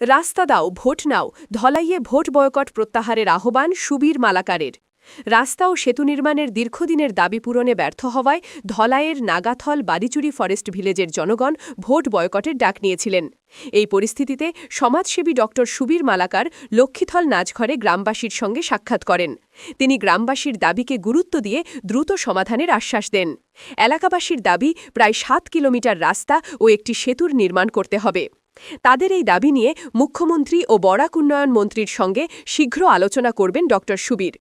রাস্তা দাও, ভোট নাও, ধলাইয়ে ভোট বয়কট প্রত্যাহারের আহ্বান সুবীর মালাকারের। রাস্তা ও সেতু নির্মাণের দীর্ঘদিনের দাবি পূরণে ব্যর্থ হওয়ায় ধলাইয়ের নাগাথল বাড়িচুরি ফরেস্ট ভিলেজের জনগণ ভোট বয়কটের ডাক নিয়েছিলেন। এই পরিস্থিতিতে সমাজসেবী ড. সুবীর মালাকার লক্ষ্মীথল নাচঘরে গ্রামবাসীর সঙ্গে সাক্ষাৎ করেন। তিনি গ্রামবাসীর দাবিকে গুরুত্ব দিয়ে দ্রুত সমাধানের আশ্বাস দেন। এলাকাবাসীর দাবি, প্রায় সাত কিলোমিটার রাস্তা ও একটি সেতুর নির্মাণ করতে হবে। তাদের এই দাবি নিয়ে মুখ্যমন্ত্রী ও বরাক উন্নয়ন মন্ত্রীর সঙ্গে শীঘ্র আলোচনা করবেন ড সুবীর।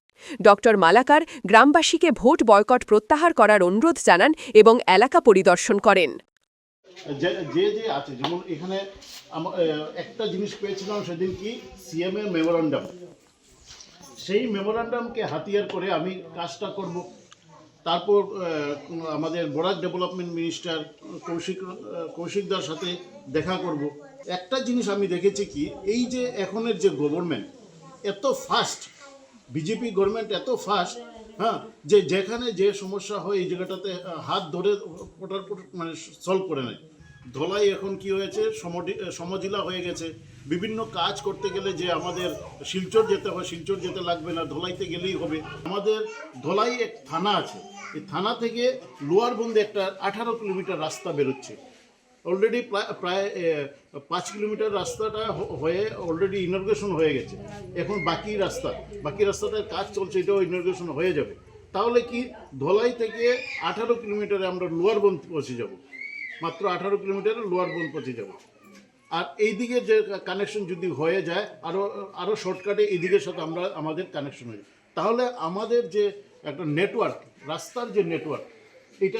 ড মালাকার গ্রামবাসীকে ভোট বয়কট প্রত্যাহার করার অনুরোধ জানান এবং এলাকা পরিদর্শন করেন। যে যে আছে, যেমন এখানে একটা জিনিস পেয়েছিলাম সেদিন কি? সিএম এর মেমোরান্ডাম। সেই মেমোরান্ডামকে হাতিয়ার করে আমি কাজটা করব। তারপর আমাদের বরাক ডেভেলপমেন্ট মিনিস্টার কৌশিক কৌশিকদার সাথে দেখা করব। একটা জিনিস আমি দেখেছি কি, এই যে এখনের যে গভর্নমেন্ট এত ফাস্ট বিজেপি গভর্নমেন্ট এত ফাস্ট হ্যাঁ যে যেখানে যে সমস্যা হয় এই জায়গাটাতে হাত ধরে উপর মানে সলভ করে নেয়। ধলাই এখন কি হয়েছে? সমজিলা হয়ে গেছে। বিভিন্ন কাজ করতে গেলে যে আমাদের শিলচর যেতে হয় শিলচর যেতে লাগবে না ধলাইতে গেলেই হবে। আমাদের ধলাই এক থানা আছে। এই থানা থেকে লোয়ার বন্দে একটা আঠারো কিলোমিটার রাস্তা বেরোচ্ছে। অলরেডি প্রায় এ, পাঁচ কিলোমিটার রাস্তাটা হয়ে অলরেডি ইনগ্রেশন হয়ে গেছে। এখন বাকি রাস্তা বাকি রাস্তাটার কাজ চলছে এটাও ইনগ্রেশন হয়ে যাবে। তাহলে কি ধলাই থেকে আঠারো কিলোমিটারে আমরা লোয়ার বন পৌঁছে যাব? মাত্র আঠারো কিলোমিটারে লোয়ার বন পৌঁছে যাব। আর এই দিকে যে কানেকশন যদি হয়ে যায় আরও আরও শর্টকাটে এই দিকের সাথে আমরা, আমাদের কানেকশন হয়ে তাহলে আমাদের যে একটা নেটওয়ার্ক রাস্তার যে নেটওয়ার্ক এটা